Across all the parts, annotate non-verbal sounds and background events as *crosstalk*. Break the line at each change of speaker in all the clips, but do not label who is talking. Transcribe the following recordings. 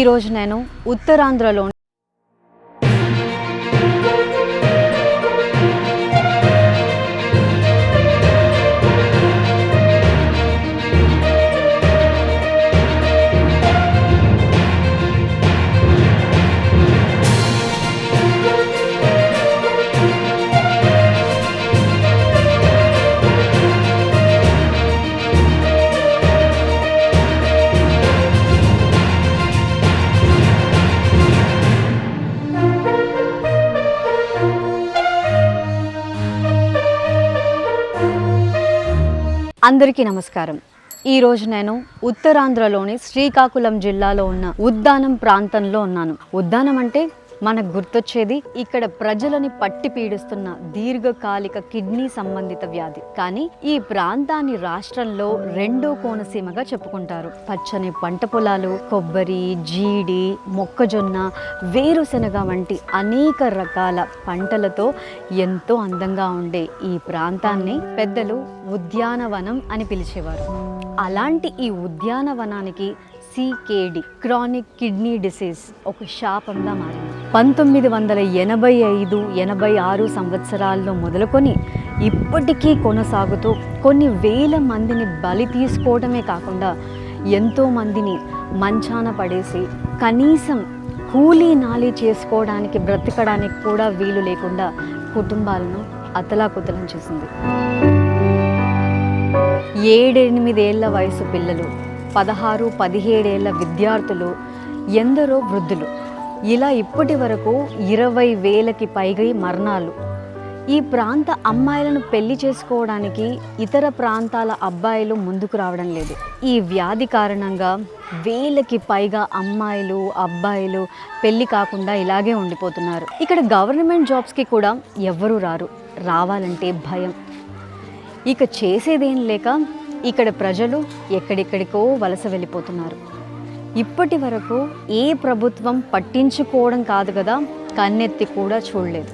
ఈరోజు నేను ఉత్తరాంధ్రలో అందరికీ నమస్కారం. ఈరోజు నేను ఉత్తరాంధ్రలోని శ్రీకాకుళం జిల్లాలో ఉన్న ఉద్దానం ప్రాంతంలో ఉన్నాను. ఉద్దానం అంటే మనకు గుర్తొచ్చేది ఇక్కడ ప్రజలని పట్టి పీడిస్తున్న దీర్ఘకాలిక కిడ్నీ సంబంధిత వ్యాధి. కానీ ఈ ప్రాంతాన్ని రాష్ట్రంలో రెండో కోనసీమగా చెప్పుకుంటారు. పచ్చని పంట పొలాలు కొబ్బరి జీడి మొక్కజొన్న వేరుశనగ వంటి అనేక రకాల పంటలతో ఎంతో అందంగా ఉండే ఈ ప్రాంతాన్ని పెద్దలు ఉద్యానవనం అని పిలిచేవారు. అలాంటి ఈ ఉద్యానవనానికి సికేడి క్రానిక్ కిడ్నీ డిసీజ్ ఒక శాపంగా మారింది. పంతొమ్మిది వందల ఎనభై ఐదు ఎనభై ఆరు సంవత్సరాల్లో మొదలుకొని ఇప్పటికీ కొనసాగుతూ కొన్ని వేల మందిని బలి తీసుకోవడమే కాకుండా ఎంతోమందిని మంచాన పడేసి కనీసం కూలీ నాలి చేసుకోవడానికి బ్రతకడానికి కూడా వీలు లేకుండా కుటుంబాలను అతలాకుతలం చేసింది. ఏడెనిమిదేళ్ళ వయసు పిల్లలు పదహారు పదిహేడేళ్ళ విద్యార్థులు ఎందరో వృద్ధులు. ఇలా ఇప్పటి వరకు ఇరవై వేలకి పైగా మరణాలు. ఈ ప్రాంత అమ్మాయిలను పెళ్ళి చేసుకోవడానికి ఇతర ప్రాంతాల అబ్బాయిలు ముందుకు రావడం లేదు. ఈ వ్యాధి కారణంగా వేలకి పైగా అమ్మాయిలు అబ్బాయిలు పెళ్ళి కాకుండా ఇలాగే ఉండిపోతున్నారు. ఇక్కడ గవర్నమెంట్ జాబ్స్కి కూడా ఎవ్వరూ రారు. రావాలంటే భయం. ఇక చేసేదేం లేక ఇక్కడ ప్రజలు ఎక్కడెక్కడికో వలస వెళ్ళిపోతున్నారు. ఇప్పటి వరకు ఏ ప్రభుత్వం పట్టించుకోవడం కాదు కదా కన్నెత్తి కూడా చూడలేదు.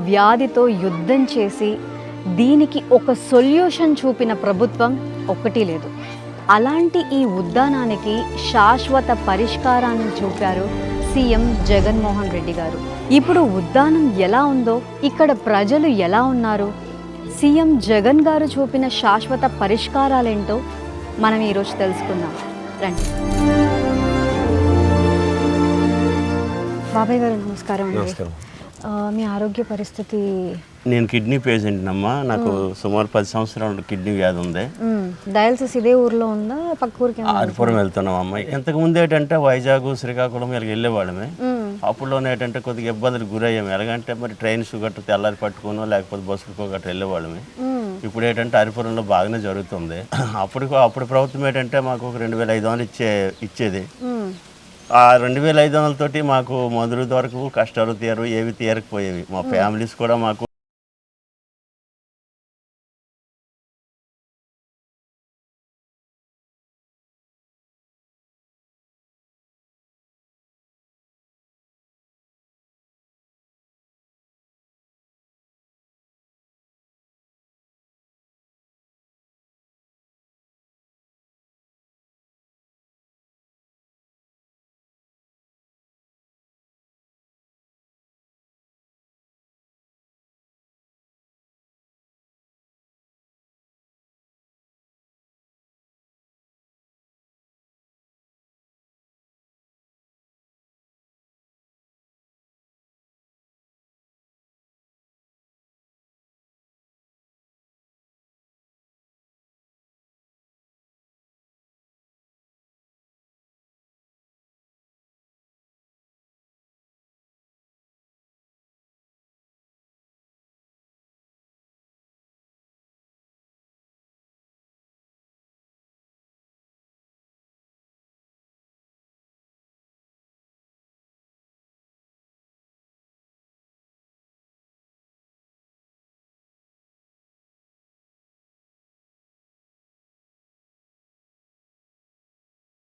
వ్యాధితో యుద్ధం చేసి దీనికి ఒక సొల్యూషన్ చూపిన ప్రభుత్వం ఒకటి లేదు. అలాంటి ఈ ఉద్యానానికి శాశ్వత పరిష్కారాన్ని చూపారు సీఎం జగన్మోహన్ రెడ్డి గారు. ఇప్పుడు ఉద్దానం ఎలా ఉందో ఇక్కడ ప్రజలు ఎలా ఉన్నారు? సీఎం జగన్ గారు చూపిన శాశ్వత పరిష్కారాలేంటో మనం ఈరోజు తెలుసుకుందాం. రండి. బాబాయ్ గారు నమస్కారం అండి.
నమస్కారం.
మీ ఆరోగ్య పరిస్థితి?
నేను కిడ్నీ పేషెంట్ అమ్మా నాకు సుమారు పది సంవత్సరాలు కిడ్నీ వ్యాధి ఉంది.
మ్, డయాలసిస్ ఇదే ఊర్లో ఉందా? పక్క ఊరికి?
ఆరిపురం వెళ్తున్నాం అమ్మాయి ఇంతకు ముందు ఏంటంటే వైజాగ్ శ్రీకాకుళం ఇలా వెళ్ళేవాళ్ళమే. అప్పుడులోనే ఏంటంటే కొద్దిగా ఇబ్బందులు గురయ్యాము. ఎలాగంటే మరి ట్రైన్స్ గట్రా తెల్లారి పట్టుకోనో లేకపోతే బస్సులకో గట్రా వెళ్ళేవాళ్ళమే. ఇప్పుడు ఏంటంటే అరిపురంలో బాగానే జరుగుతుంది. *clears throat* అప్పుడు అప్పుడు ప్రభుత్వం ఏంటంటే మాకు ఒక రెండు వేల ఐదు వందలు ఇచ్చే ఇచ్చేది. ఆ రెండు వేల ఐదు వందలతోటి మాకు మందులు దొరకు కష్టాలు తీయరు ఏవి తీయకపోయేవి మా ఫ్యామిలీస్ కూడా మాకు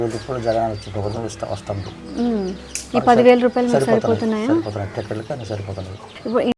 ఇప్పుడు జగన్ వచ్చి ప్రభుత్వం ఇస్తా వస్తాం.
మ్. ఈ పదివేల రూపాయలు సరిపోతున్నాయా.
సరిపోతున్నాయి? టికెట్లకి అన్ని సరిపోతున్నాయి.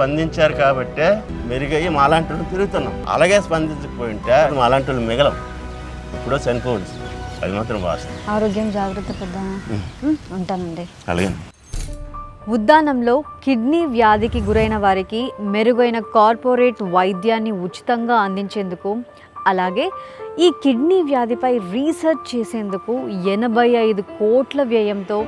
స్పందించారు కాబట్టే మెరుగయ్యి మాలాంటి వాళ్ళు తిరుగుతున్నాం. అలాగే స్పందించకపోయి ఉంటే మాలాంటి వాళ్ళు మిగలం. ఇప్పుడు చనిపోవచ్చు. అది మాత్రం వాస్తవం.
ఆరోగ్యం జాగ్రత్త ఉంటానండి.
అలాగే
ఉద్దానంలో కిడ్నీ వ్యాధికి గురైన వారికి మెరుగైన కార్పొరేట్ వైద్యాన్ని ఉచితంగా అందించేందుకు అలాగే ఈ కిడ్నీ వ్యాధిపై రీసెర్చ్ చేసేందుకు ఎనభై ఐదు కోట్ల వ్యయంతో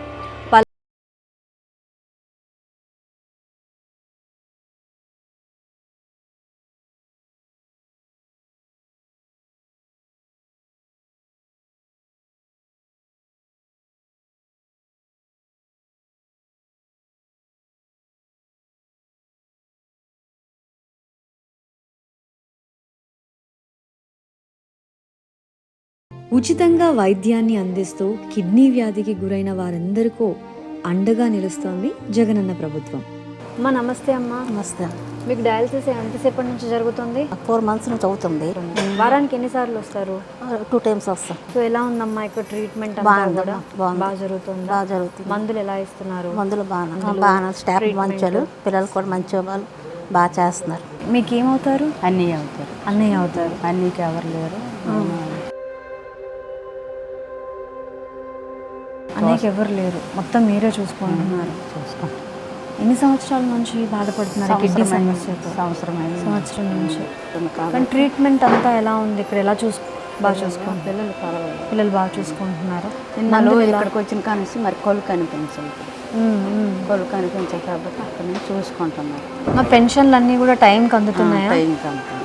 ఉచితంగా వైద్యాన్ని అందిస్తూ కిడ్నీ వ్యాధికి గురైన వారందరికీ అండగా నిలుస్తోంది జగనన్న ప్రభుత్వం. మా నమస్తే అమ్మా.
నమస్తే.
మీకు డయాలసిస్ ఎంతసేపటి నుంచి జరుగుతుంది?
ఫోర్ మంత్స్ నుంచి అవుతుంది.
వారానికి ఎన్నిసార్లు వస్తారు?
టూ టైమ్స్ వస్తాం.
సో ఎలా ఉందమ్మా ఇక్కడ ట్రీట్మెంట్. బాగా జరుగుతుందా?
బాగా జరుగుతుంది.
మందులు ఎలా ఇస్తున్నారు?
మందులు బాగా బాగా స్టాఫ్ మంచోళ్ళు పిల్లలు కూడా మంచి వాళ్ళు బాగా చేస్తున్నారు.
మీకు ఏమవుతారు
అన్నీ అవుతారు.
అన్నయ్య అవుతారు.
అన్నీకి ఎవరు లేరు.
అన్నయ్యకి ఎవరు లేరు. మొత్తం మీరే చూసుకుంటున్నారు
చూసుకుంటాం
ఎన్ని సంవత్సరాల నుంచి బాధపడుతున్నారు కిడ్నీ. సమస్యతో?
సంవత్సరం అయింది.
సంవత్సరం నుంచి కానీ ట్రీట్మెంట్ అంతా ఎలా ఉంది? ఇక్కడ ఎలా చూసు బాగా చూసుకుంటున్నారు
పిల్లలు పర్వాలేదు
పిల్లలు బాగా చూసుకుంటున్నారు.
నిన్నలో ఇక్కడికి వచ్చిన కానిసి మరి కొలు
ఉమ్.
కొలు కనిపించదు కాబట్టి అక్కడ నుంచి చూసుకుంటున్నారు.
మా పెన్షన్లు అన్నీ కూడా టైంకి అందుతున్నాయా?
టైం కంపెనీ
ఆ,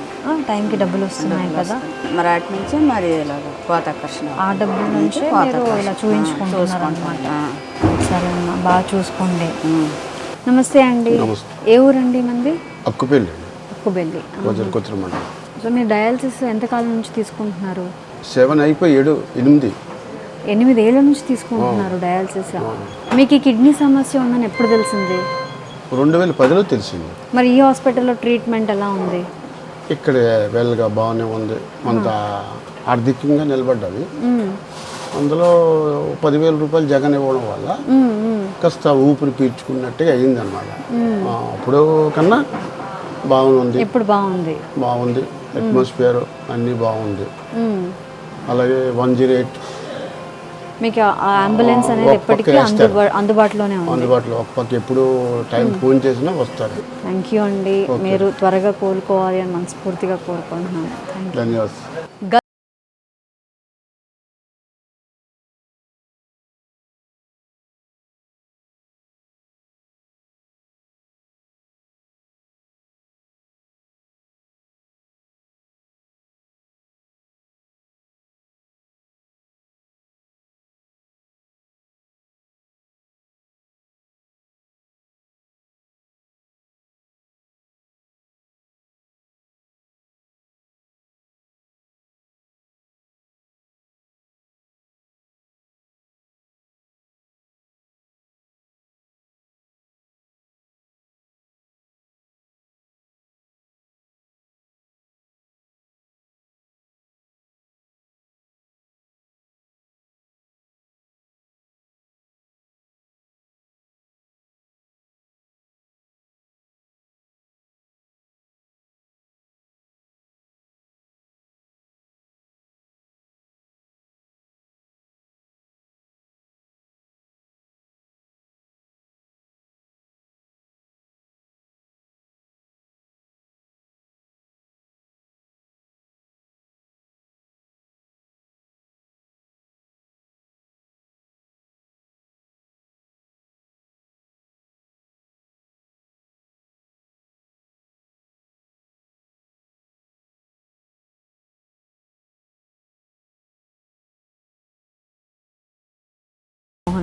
టైంకి డబ్బులు వస్తున్నాయి కదా.
మరి అటు నుంచి మరి ఇలాగ కోతాకర్షణ
ఆ డబ్బుల నుంచి మీరు ఇలా చూయించుకుంటున్నారు అనమాట సరే అమ్మా బాగా చూసుకోండి. నమస్తే అండి. ఏ ఊరండి మంది?
కొత్త మండలం.
సో మీరు డయాలసిస్ ఎంతకాలం నుంచి తీసుకుంటున్నారు?
సెవెన్ అయిపోయి ఏడు ఎనిమిది.
ఎనిమిది ఏళ్ళ నుంచి తీసుకుంటున్నారు డయాలసిస్. మీకు ఈ కిడ్నీ సమస్య ఉందని ఎప్పుడు తెలిసింది?
రెండు వేల పదిలో తెలిసింది.
మరి ఈ హాస్పిటల్లో ట్రీట్మెంట్ ఎలా ఉంది?
ఇక్కడ వెల్గా బాగానే ఉంది. కొంత ఆర్థికంగా నిలబడ్డది. అందులో పదివేల రూపాయలు జగన్ ఇవ్వడం వల్ల. కాస్త ఊపిరి పీల్చుకున్నట్టుగా అయింది అనమాట అప్పుడు కన్నా బాగుంది.
ఇప్పుడు బాగుంది.
బాగుంది. అట్మాస్ఫియర్ అన్నీ బాగుంది. అలాగే వన్ జీరో ఎయిట్
మీకు ఆ అంబులెన్స్ అనేది ఎప్పటికీ అందుబాటులోనే ఉంది.
అందుబాటులో ఒక పక్క ఎప్పుడు టైం ఫోన్ చేసినా వస్తారు.
థ్యాంక్ యూ అండి. మీరు త్వరగా కోలుకోవాలి అని మనస్ఫూర్తిగా కోరుకుంటున్నాను.
ధన్యవాదాలు.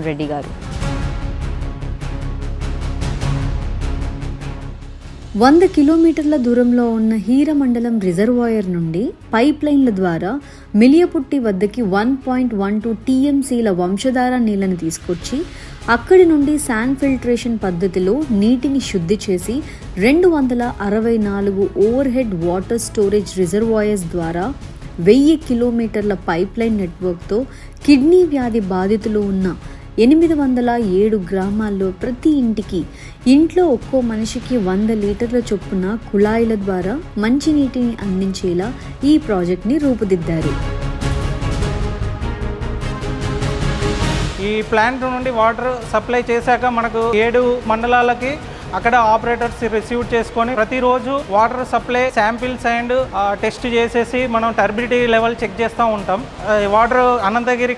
రెడ్డి గారు వంద కిలోమీటర్ల దూరంలో ఉన్న హీరమండలం రిజర్వాయర్ నుండి పైప్ లైన్ల ద్వారా మిలియపుట్టి వద్దకి వన్ పాయింట్ వన్ టూ టీఎంసీల వంశధార నీళ్ళను తీసుకొచ్చి అక్కడి నుండి శాన్ ఫిల్టరేషన్ పద్ధతిలో నీటిని శుద్ధి చేసి రెండు వందల అరవై నాలుగు overhead water storage reservoirs ద్వారా వెయ్యి కిలోమీటర్ల పైప్ లైన్ నెట్వర్క్తో కిడ్నీ వ్యాధి బాధితులు ఉన్న ఎనిమిది వందల ఏడు గ్రామాల్లో ప్రతి ఇంటికి ఇంట్లో ఒక్కో మనిషికి వంద లీటర్ల చొప్పున కుళాయిల ద్వారా మంచినీటిని అందించేలా ఈ ప్రాజెక్ట్ని రూపుదిద్దారు.
ఈ ప్లాంట్ నుండి వాటర్ సప్లై చేశాక మనకు ఏడు మండలాలకి అక్కడ ఆపరేటర్స్ రిసీవ్ చేసుకొని ప్రతిరోజు water supply samples and test చేసేసి మనం టర్బిడిటీ లెవెల్ చెక్ చేస్తూ ఉంటాం. వాటర్ అనంతగిరి